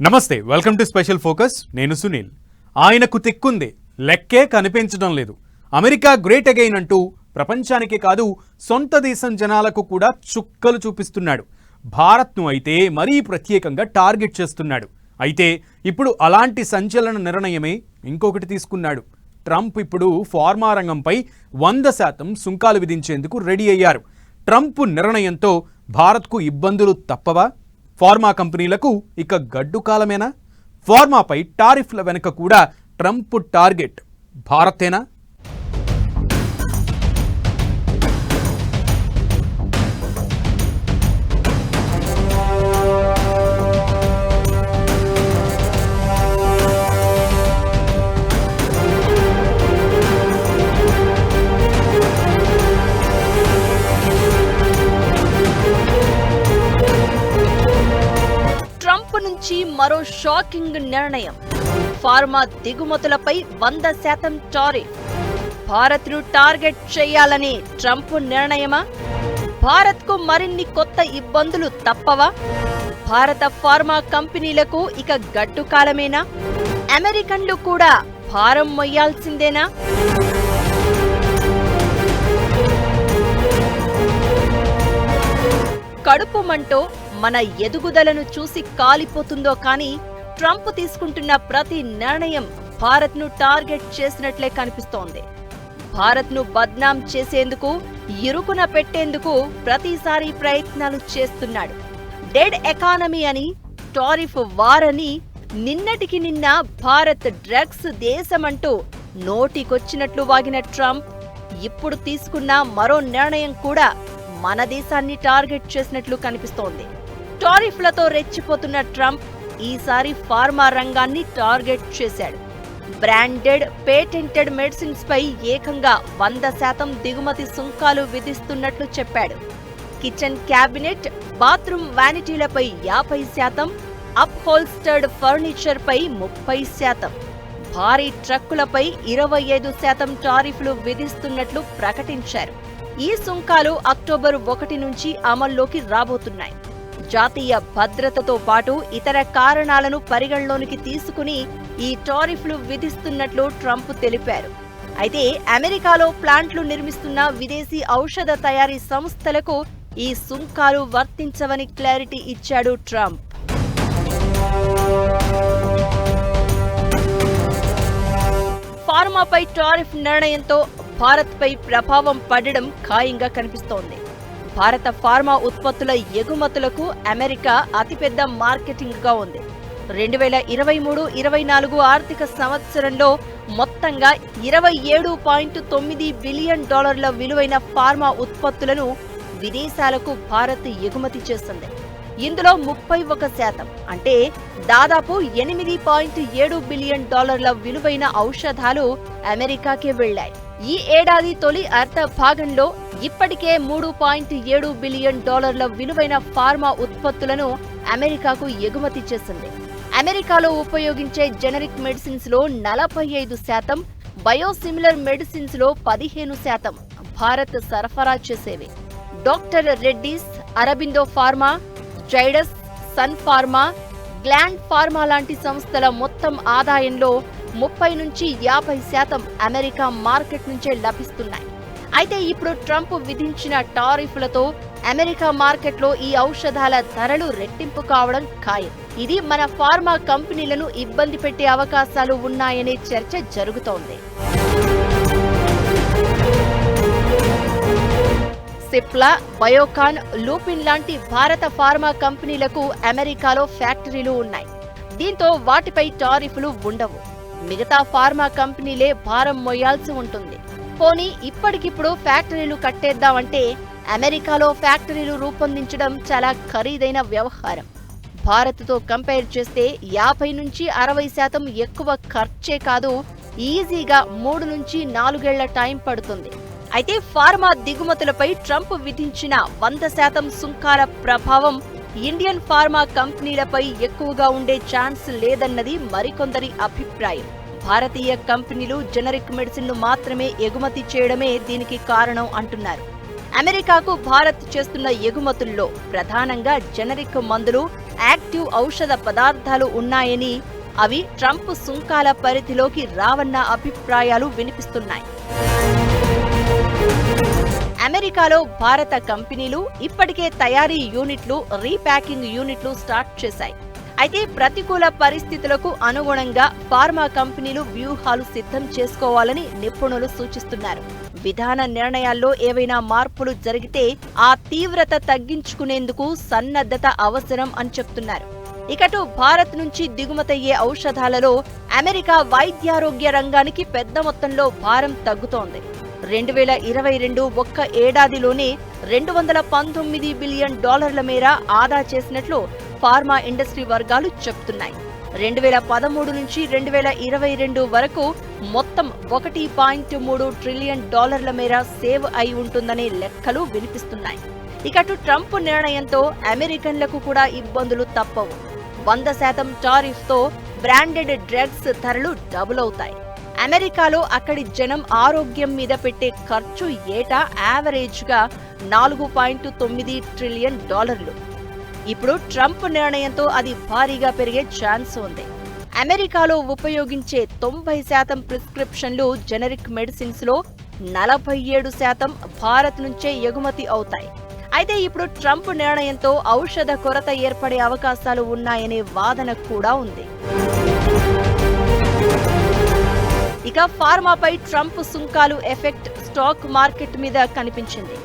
నమస్తే welcome to special focus. నేను సునీల్. ఆయనకు తిక్కుంది. లెక్కే కనిపించడం లేదు. అమెరికా గ్రేట్ అగైన్ అంటూ ప్రపంచానికే కాదు సొంత దేశం జనాలకు కూడా చుక్కలు చూపిస్తున్నాడు. భారత్ను అయితే మరీ ప్రత్యేకంగా టార్గెట్ చేస్తున్నాడు. అయితే ఇప్పుడు అలాంటి సంచలన నిర్ణయమే ఇంకొకటి తీసుకున్నాడు. ట్రంప్ ఇప్పుడు ఫార్మా రంగంపై వంద శాతం సుంకాలు విధించేందుకు రెడీ అయ్యారు. ట్రంప్ నిర్ణయంతో భారత్కు ఇబ్బందులు తప్పవా? ఫార్మా కంపెనీలకు ఇక గడ్డు కాలమేనా? ఫార్మాపై టారిఫ్ల వెనుక కూడా ట్రంప్ టార్గెట్. భారతేనా? మరో షాకింగ్ నిర్ణయం. ఫార్మా దిగుమతులపై వంద శాతం టారిఫ్ భారత్ను టార్గెట్ చేయాలని ట్రంప్ నిర్ణయమా? భారత్కు మరిన్ని కొత్త ఇబ్బందులు తప్పవా? భారత ఫార్మా కంపెనీలకు ఇక గడ్డు కాలమేనా? అమెరికన్లు కూడా భారం మొయ్యాల్సిందేనా? కడుపు మంటో మన ఎదుగుదలను చూసి కాలిపోతుందో కానీ ట్రంప్ తీసుకుంటున్న ప్రతి నిర్ణయం భారత్ను టార్గెట్ చేసినట్లే కనిపిస్తోంది. భారత్ను బద్నాం చేసేందుకు ఇరుకున పెట్టేందుకు ప్రతిసారి ప్రయత్నాలు చేస్తున్నాడు. డెడ్ ఎకానమీ అని టారిఫ్ వార్ అని నిన్నటికి నిన్న భారత్ డ్రగ్స్ దేశమంటూ నోటికొచ్చినట్లు వాగిన ట్రంప్ ఇప్పుడు తీసుకున్న మరో నిర్ణయం కూడా మన దేశాన్ని టార్గెట్ చేసినట్లు కనిపిస్తోంది. టారిఫ్లతో రెచ్చిపోతున్న ట్రంప్ ఈసారి ఫార్మా రంగాన్ని టార్గెట్ చేశాడు. బ్రాండెడ్ పేటెంటెడ్ మెడిసిన్స్ పై ఏకంగా వంద శాతం దిగుమతి సుంకాలు విధిస్తున్నట్లు చెప్పాడు. కిచెన్ క్యాబినెట్ బాత్రూమ్ వ్యానిటీలపై యాభై శాతం అప్ హోల్స్టర్డ్ ఫర్నిచర్ పై ముప్పై శాతం. భారీ ట్రక్కులపై ఇరవై ఐదు శాతం టారిఫ్లు విధిస్తున్నట్లు ప్రకటించారు. ఈ సుంకాలు అక్టోబర్ ఒకటి నుంచి అమల్లోకి రాబోతున్నాయి. జాతీయ భద్రతతో పాటు ఇతర కారణాలను పరిగణలోనికి తీసుకుని ఈ టారిఫ్లు విధిస్తున్నట్లు ట్రంప్ తెలిపారు. అయితే అమెరికాలో ప్లాంట్లు నిర్మిస్తున్న విదేశీ ఔషధ తయారీ సంస్థలకు ఈ సుంకాలు వర్తించవని క్లారిటీ ఇచ్చాడు ట్రంప్. ఫార్మాపై టారిఫ్ నిర్ణయంతో భారత్పై ప్రభావం పడడం ఖాయంగా కనిపిస్తోంది. భారత ఫార్మా ఉత్పత్తుల ఎగుమతులకు అమెరికా అతిపెద్ద మార్కెటింగ్గా ఉంది. రెండు వేల ఇరవై మూడు ఇరవై నాలుగు ఆర్థిక సంవత్సరంలో మొత్తంగా ఇరవై ఏడు పాయింట్ తొమ్మిది బిలియన్ డాలర్ల విలువైన ఫార్మా ఉత్పత్తులను విదేశాలకు భారత్ ఎగుమతి చేస్తుంది. ఇందులో ముప్పై ఒక శాతం అంటే దాదాపు ఎనిమిది పాయింట్ ఏడు బిలియన్ డాలర్ల విలువైన ఔషధాలు అమెరికాకే వెళ్ళాయి ఈ ఏడాది తొలి అర్ధ భాగంలో ఇప్పటికే మూడు పాయింట్ ఏడు బిలియన్ డాలర్ల విలువైన ఫార్మా ఉత్పత్తులను అమెరికాకు ఎగుమతి చేసింది. అమెరికాలో ఉపయోగించే జెనరిక్ మెడిసిన్స్లో నలభై ఐదు శాతం బయోసిమిలర్ మెడిసిన్స్లో పదిహేను శాతం భారత్ సరఫరా చేసేవి. Doctor Reddy's Aurobindo pharma Zydus sun pharma Gland pharma లాంటి సంస్థల మొత్తం ఆదాయంలో ముప్పై నుంచి యాభై శాతం అమెరికా మార్కెట్ నుంచే లభిస్తున్నాయి. అయితే ఇప్పుడు ట్రంప్ విధించిన టారిఫ్లతో అమెరికా మార్కెట్లో ఈ ఔషధాల ధరలు రెట్టింపు కావడం ఖాయం. ఇది మన ఫార్మా కంపెనీలను ఇబ్బంది పెట్టే అవకాశాలు ఉన్నాయనే చర్చ జరుగుతోంది. సిప్లా బయోకాన్ లూపిన్ లాంటి భారత ఫార్మా కంపెనీలకు అమెరికాలో ఫ్యాక్టరీలు ఉన్నాయి. దీంతో వాటిపై టారిఫ్లు ఉండవు. మిగతా ఫార్మా కంపెనీలే భారం మోయాల్సి ఉంటుంది. పోనీ ఇప్పటికిప్పుడు ఫ్యాక్టరీలు కట్టేద్దామంటే అమెరికాలో ఫ్యాక్టరీలు రూపొందించడం చాలా ఖరీదైన వ్యవహారం. భారత్తో కంపేర్ చేస్తే యాభై నుంచి అరవై శాతం ఎక్కువ ఖర్చే కాదు ఈజీగా మూడు నుంచి నాలుగేళ్ళ టైం పడుతుంది. అయితే ఫార్మా దిగుమతులపై ట్రంప్ విధించిన వంద శాతం సుంకాల ప్రభావం ఇండియన్ ఫార్మా కంపెనీలపై ఎక్కువగా ఉండే ఛాన్స్ లేదన్నది మరికొందరి అభిప్రాయం. భారతీయ కంపెనీలు జెనరిక్ మెడిసిన్ను మాత్రమే ఎగుమతి చేయడమే దీనికి కారణం అంటున్నారు. అమెరికాకు భారత్ చేస్తున్న ఎగుమతుల్లో ప్రధానంగా జెనరిక్ మందులు యాక్టివ్ ఔషధ పదార్థాలు ఉన్నాయని అవి ట్రంప్ సుంకాల పరిధిలోకి రావన్న అభిప్రాయాలు వినిపిస్తున్నాయి. అమెరికాలో భారత కంపెనీలు ఇప్పటికే తయారీ యూనిట్లు రీప్యాకింగ్ యూనిట్లు స్టార్ట్ చేశాయి. అయితే ప్రతికూల పరిస్థితులకు అనుగుణంగా ఫార్మా కంపెనీలు వ్యూహాలు సిద్ధం చేసుకోవాలని నిపుణులు సూచిస్తున్నారు. విధాన నిర్ణయాల్లో ఏవైనా మార్పులు జరిగితే ఆ తీవ్రత తగ్గించుకునేందుకు సన్నద్ధత అవసరం అని చెప్తున్నారు. ఇకటు భారత్ నుంచి దిగుమతయ్యే ఔషధాలలో అమెరికా వైద్యారోగ్య రంగానికి పెద్ద మొత్తంలో భారం తగ్గుతోంది. రెండు వేల ఇరవై రెండు ఒక్క ఏడాదిలోనే రెండు వందల పంతొమ్మిది బిలియన్ డాలర్ల మేర ఆదా చేసినట్లు ఫార్మా ఇండస్ట్రీ వర్గాలు చెప్తున్నాయి. రెండు వేల పదమూడు నుంచి రెండు వేల ఇరవై రెండు వరకు మొత్తం ఒకటి పాయింట్ మూడు ట్రిలియన్ డాలర్ల మేర సేవ్ అయి ఉంటుందనే లెక్కలు వినిపిస్తున్నాయి. ఇకటు ట్రంప్ నిర్ణయంతో అమెరికన్లకు కూడా ఇబ్బందులు తప్పవు. వంద శాతం టారిఫ్తో బ్రాండెడ్ డ్రగ్స్ ధరలు డబుల్ అవుతాయి. అమెరికాలో అక్కడి జనం ఆరోగ్యం మీద పెట్టే ఖర్చు ఏటా యావరేజ్గా నాలుగు పాయింట్ తొమ్మిది ట్రిలియన్ డాలర్లు. ఇప్పుడు ట్రంప్ నిర్ణయంతో అది భారీగా పెరిగే ఛాన్స్ ఉంది. అమెరికాలో ఉపయోగించే తొంభై శాతం ప్రిస్క్రిప్షన్లు జెనరిక్ మెడిసిన్స్లో నలభై ఏడు శాతం భారత్ నుంచే ఎగుమతి అవుతాయి. అయితే ఇప్పుడు ట్రంప్ నిర్ణయంతో ఔషధ కొరత ఏర్పడే అవకాశాలు ఉన్నాయనే వాదన కూడా ఉంది. ఇక ఫార్మాపై ట్రంప్ సుంకాలు ఎఫెక్ట్ స్టాక్ మార్కెట్ మీద కనిపించింది.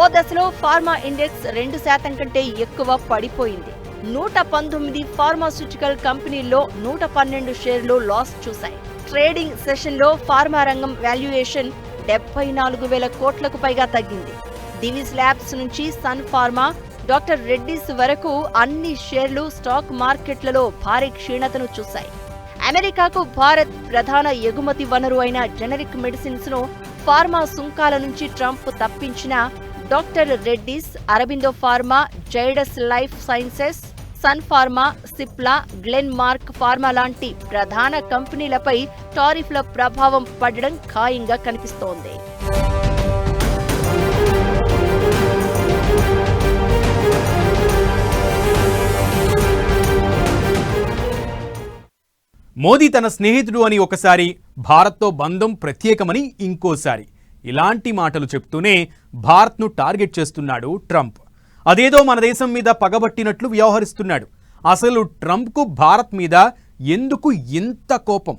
ఓ దశలో ఫార్మా ఇండెక్స్ రెండు శాతం కంటే ఎక్కువ పడిపోయింది. నూట పంతొమ్మిది ఫార్మాస్యూటికల్ కంపెనీల్లో నూట పన్నెండు షేర్లు లాస్ చూశాయి. ట్రేడింగ్ సెషన్లో ఫార్మా రంగం వాల్యుయేషన్ డెబ్బై నాలుగు వేల కోట్లకు పైగా తగ్గింది. దివిస్ ల్యాబ్స్ నుంచి సన్ ఫార్మా డాక్టర్ రెడ్డిస్ వరకు అన్ని షేర్లు స్టాక్ మార్కెట్లలో భారీ క్షీణతను చూశాయి. అమెరికాకు భారత్ ప్రధాన ఎగుమతి వనరు అయిన జెనరిక్ మెడిసిన్స్ను ఫార్మా సుంకాల నుంచి Trump తప్పించిన doctor Reddy's Aurobindo pharma Zydus life sciences sun pharma Cipla Glenmark pharma లాంటి ప్రధాన కంపెనీలపై టారిఫ్ల ప్రభావం పడడం ఖాయంగా కనిపిస్తోంది. మోదీ తన స్నేహితుడు అని ఒకసారి భారత్తో బంధం ప్రత్యేకమని ఇంకోసారి. ఇలాంటి మాటలు చెప్తూనే భారత్ను టార్గెట్ చేస్తున్నాడు ట్రంప్. అదేదో మన దేశం మీద పగబట్టినట్లు వ్యవహరిస్తున్నాడు. అసలు ట్రంప్కు భారత్ మీద ఎందుకు ఇంత కోపం?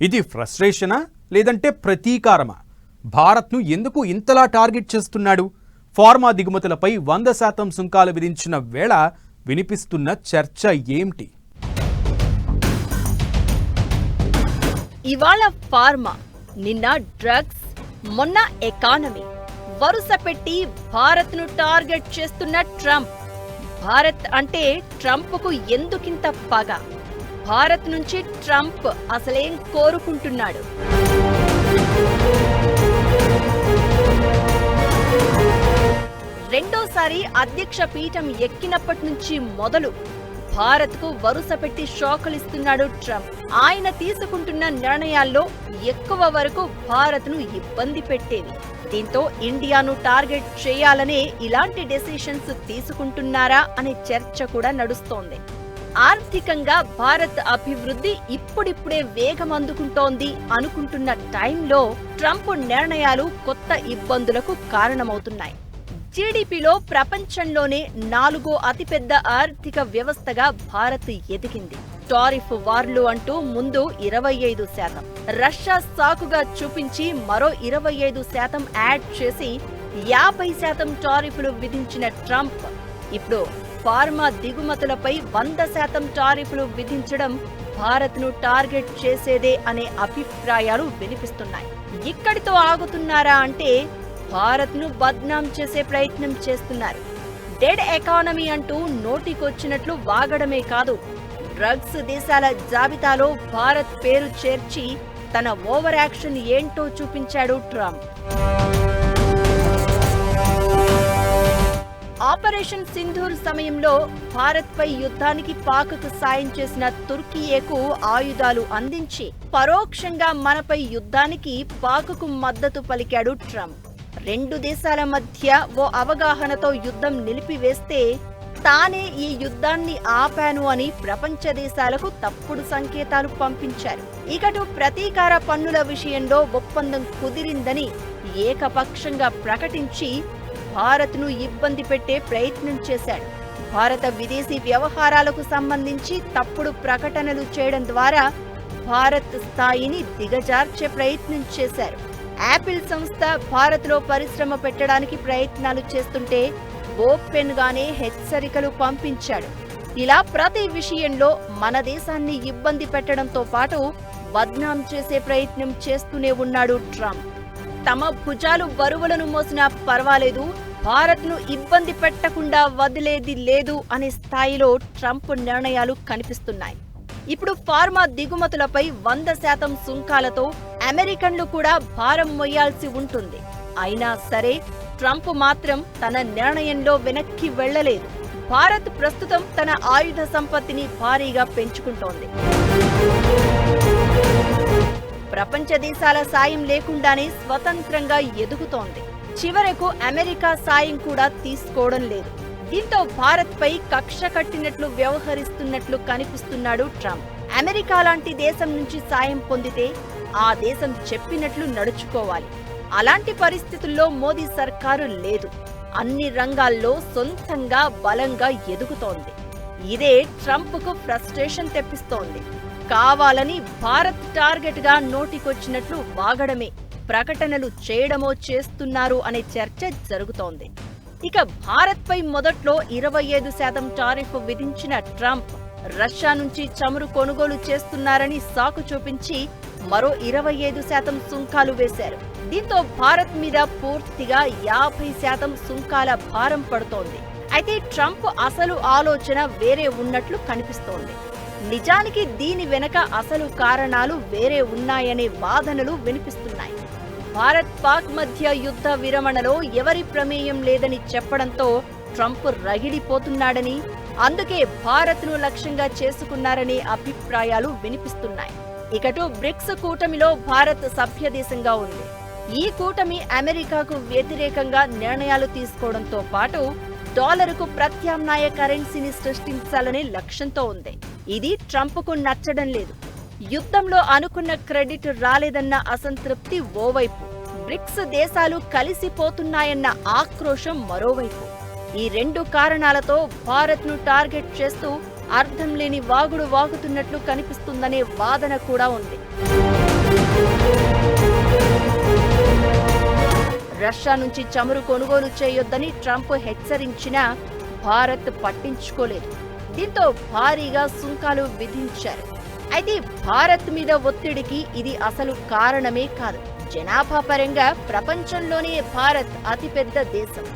ఇది ఫ్రస్ట్రేషనా లేదంటే ప్రతీకారమా? భారత్ను ఎందుకు ఇంతలా టార్గెట్ చేస్తున్నాడు? ఫార్మా దిగుమతులపై వంద శాతం సుంకాలు విధించిన వేళ వినిపిస్తున్న చర్చ ఏమిటి? ఇవాళ ఫార్మా నిన్న డ్రగ్స్ మొన్న ఎకానమీ. వరుస పెట్టి భారత్ను టార్గెట్ చేస్తున్న ట్రంప్. భారత్ అంటే ట్రంప్కు ఎందుకింత పగ? భారత్ నుంచి ట్రంప్ అసలేం కోరుకుంటున్నాడు? రెండోసారి అధ్యక్ష పీఠం ఎక్కినప్పటి నుంచి మొదలు భారత్కు వరుస పెట్టి షాకులిస్తున్నాడు ట్రంప్. ఆయన తీసుకుంటున్న నిర్ణయాల్లో ఎక్కువ వరకు భారత్ను ఇబ్బంది పెట్టేవి దీంతో ఇండియాను టార్గెట్ చేయాలనే ఇలాంటి డెసిషన్స్ తీసుకుంటున్నారా అనే చర్చ కూడా నడుస్తోంది. ఆర్థికంగా భారత్ అభివృద్ధి ఇప్పుడిప్పుడే వేగం అందుకుంటోంది అనుకుంటున్న టైంలో ట్రంప్ నిర్ణయాలు కొత్త ఇబ్బందులకు కారణమవుతున్నాయి. జీడీపీలో ప్రపంచంలోనే నాలుగో అతిపెద్ద ఆర్థిక వ్యవస్థగా భారత్ ఎదిగింది. టారిఫ్ వార్లు అంటూ ముందు ఇరవై ఐదు శాతం. రష్యా సాకుగా చూపించి మరో ఇరవై ఐదు శాతం యాడ్ చేసి యాభై శాతం టారిఫ్లు విధించిన ట్రంప్. ఇప్పుడు ఫార్మా దిగుమతులపై వంద శాతం టారిఫ్లు విధించడం భారత్ను టార్గెట్ చేసేదే అనే అభిప్రాయాలు వినిపిస్తున్నాయి. ఇక్కడితో ఆగుతున్నారా అంటే భారత్ను బద్నాం చేసే ప్రయత్నం చేస్తున్నారు. డెడ్ ఎకానమీ అంటూ నోటికొచ్చినట్లు వాగడమే కాదు డ్రగ్స్ దేశాల జాబితాలో భారత్ పేరు చేర్చి తన ఓవర్ యాక్షన్ ఏంటో చూపించాడు ట్రంప్. ఆపరేషన్ సింధూర్ సమయంలో భారత్ పై యుద్ధానికి పాక్కు సాయం చేసిన తుర్కియేకు ఆయుధాలు అందించి పరోక్షంగా మనపై యుద్ధానికి పాక్కు మద్దతు పలికాడు ట్రంప్. రెండు దేశాల మధ్య ఓ అవగాహనతో యుద్ధం నిలిపివేస్తే తానే ఈ యుద్ధాన్ని ఆపాను అని ప్రపంచ దేశాలకు తప్పుడు సంకేతాలు పంపించారు. ఇకటు ప్రతీకార పన్నుల విషయంలో ఒప్పందం కుదిరిందని ఏకపక్షంగా ప్రకటించి భారత్ను ఇబ్బంది పెట్టే ప్రయత్నం చేశాడు. భారత విదేశీ వ్యవహారాలకు సంబంధించి తప్పుడు ప్రకటనలు చేయడం ద్వారా భారత్ స్థాయిని దిగజార్చే ప్రయత్నం చేశారు. యాపిల్ సంస్థ భారత్లో పరిశ్రమ పెట్టడానికి ప్రయత్నాలు చేస్తుంటే ఓపెన్ గానే హెచ్చరికలు పంపించాడు. ఇలా ప్రతి విషయంలో మన దేశాన్ని ఇబ్బంది పెట్టడంతో పాటు బద్నాం చేసే ప్రయత్నం చేస్తూనే ఉన్నాడు ట్రంప్. తమ భుజాలు బరువులను మోసినా పర్వాలేదు భారత్ను ఇబ్బంది పెట్టకుండా వదిలేది లేదు అనే స్థాయిలో ట్రంప్ నిర్ణయాలు కనిపిస్తున్నాయి. ఇప్పుడు ఫార్మా దిగుమతులపై వంద శాతం సుంకాలతో అమెరికన్లు కూడా భారం మొయ్యాల్సి ఉంటుంది. అయినా సరే ట్రంప్ మాత్రం తన నిర్ణయంలో వెనక్కి వెళ్ళలేదు భారత్ ప్రస్తుతం తన ఆయుధ సంపత్తిని భారీగా పెంచుకుంటోంది. ప్రపంచ దేశాల సాయం లేకుండానే స్వతంత్రంగా ఎదుగుతోంది. చివరకు అమెరికా సాయం కూడా తీసుకోవడం లేదు. దీంతో భారత్పై కక్ష కట్టినట్లు వ్యవహరిస్తున్నట్లు కనిపిస్తున్నాడు ట్రంప్. అమెరికా లాంటి దేశం నుంచి సాయం పొందితే ఆ దేశం చెప్పినట్లు నడుచుకోవాలి. అలాంటి పరిస్థితుల్లో మోదీ సర్కారు లేదు. అన్ని రంగాల్లో సొంతంగా బలంగా ఎదుగుతోంది. ఇదే ట్రంప్కు ఫ్రస్ట్రేషన్ తెప్పిస్తోంది. కావాలని భారత్ టార్గెట్గా నోటికొచ్చినట్లు వాగడమే. ప్రకటనలు చేయడమో చేస్తున్నారు అనే చర్చ జరుగుతోంది. ఇక భారత్పై మొదట్లో ఇరవై ఐదు శాతం టారిఫ్ విధించిన ట్రంప్ రష్యా నుంచి చమురు కొనుగోలు చేస్తున్నారని సాకు చూపించి మరో ఇరవై ఐదు శాతం సుంకాలు వేశారు. దీంతో భారత్ మీద పూర్తిగా యాభై శాతం సుంకాల భారం పడుతోంది. అయితే ట్రంప్ అసలు ఆలోచన వేరే ఉన్నట్లు కనిపిస్తోంది. నిజానికి దీని వెనక అసలు కారణాలు వేరే ఉన్నాయనే వాదనలు వినిపిస్తున్నాయి. భారత్ పాక్ మధ్య యుద్ధ విరమణలో ఎవరి ప్రమేయం లేదని చెప్పడంతో ట్రంప్ రగిలిపోతున్నాడని అందుకే భారత్ను లక్ష్యంగా చేసుకున్నారనే అభిప్రాయాలు వినిపిస్తున్నాయి. ఇకటు బ్రిక్స్ కూటమిలో భారత్ సభ్య దేశంగా ఉంది. ఈ కూటమి అమెరికాకు వ్యతిరేకంగా నిర్ణయాలు తీసుకోవడంతో పాటు డాలరుకు ప్రత్యామ్నాయ కరెన్సీని సృష్టించాలనే లక్ష్యంతో ఉంది. ఇది ట్రంప్కు నచ్చడం లేదు. యుద్ధంలో అనుకున్న క్రెడిట్ రాలేదన్న అసంతృప్తి ఓవైపు బ్రిక్స్ దేశాలు కలిసిపోతున్నాయన్న ఆక్రోశం మరోవైపు. ఈ రెండు కారణాలతో భారత్ను టార్గెట్ చేస్తూ అర్థం లేని వాగుడు వాగుతున్నట్లు కనిపిస్తుందనే వాదన కూడా ఉంది. రష్యా నుంచి చమురు కొనుగోలు చేయొద్దని ట్రంప్ హెచ్చరించినా భారత్ పట్టించుకోలేదు. దీంతో భారీగా సుంకాలు విధించారు. అయితే భారత్ మీద ఒత్తిడికి ఇది అసలు కారణమే కాదు. జనాభా పరంగా ప్రపంచంలోనే భారత్ అతిపెద్ద దేశం.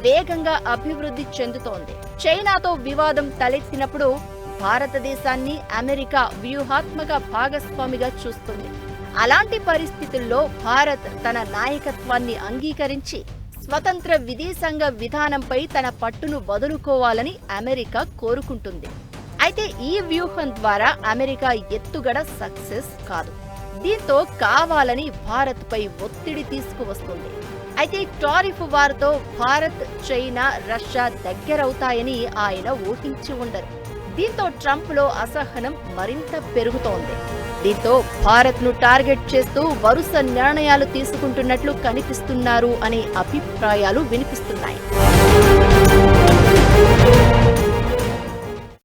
వేగంగా అభివృద్ధి చెందుతోంది. చైనాతో వివాదం తలెత్తినప్పుడు భారతదేశాన్ని అమెరికా వ్యూహాత్మక భాగస్వామిగా చూస్తుంది. అలాంటి పరిస్థితుల్లో భారత్ తన నాయకత్వాన్ని అంగీకరించి స్వతంత్ర విదేశాంగ విధానంపై తన పట్టును వదులుకోవాలని అమెరికా కోరుకుంటుంది. అయితే ఈ వ్యూహం ద్వారా అమెరికా ఎత్తుగడ సక్సెస్ కాదు. దీంతో కావాలని భారత్పై ఒత్తిడి తీసుకువస్తుంది. అయితే టారిఫ్ వారితో భారత్ చైనా రష్యా దగ్గరవుతాయని ఆయన ఊహించి ఉండరు. దీంతో ట్రంప్లో అసహనం మరింత పెరుగుతోంది. దీంతో భారత్ను టార్గెట్ చేస్తూ వరుస నిర్ణయాలు తీసుకుంటున్నట్లు కనిపిస్తున్నారు అనే అభిప్రాయాలు వినిపిస్తున్నాయి.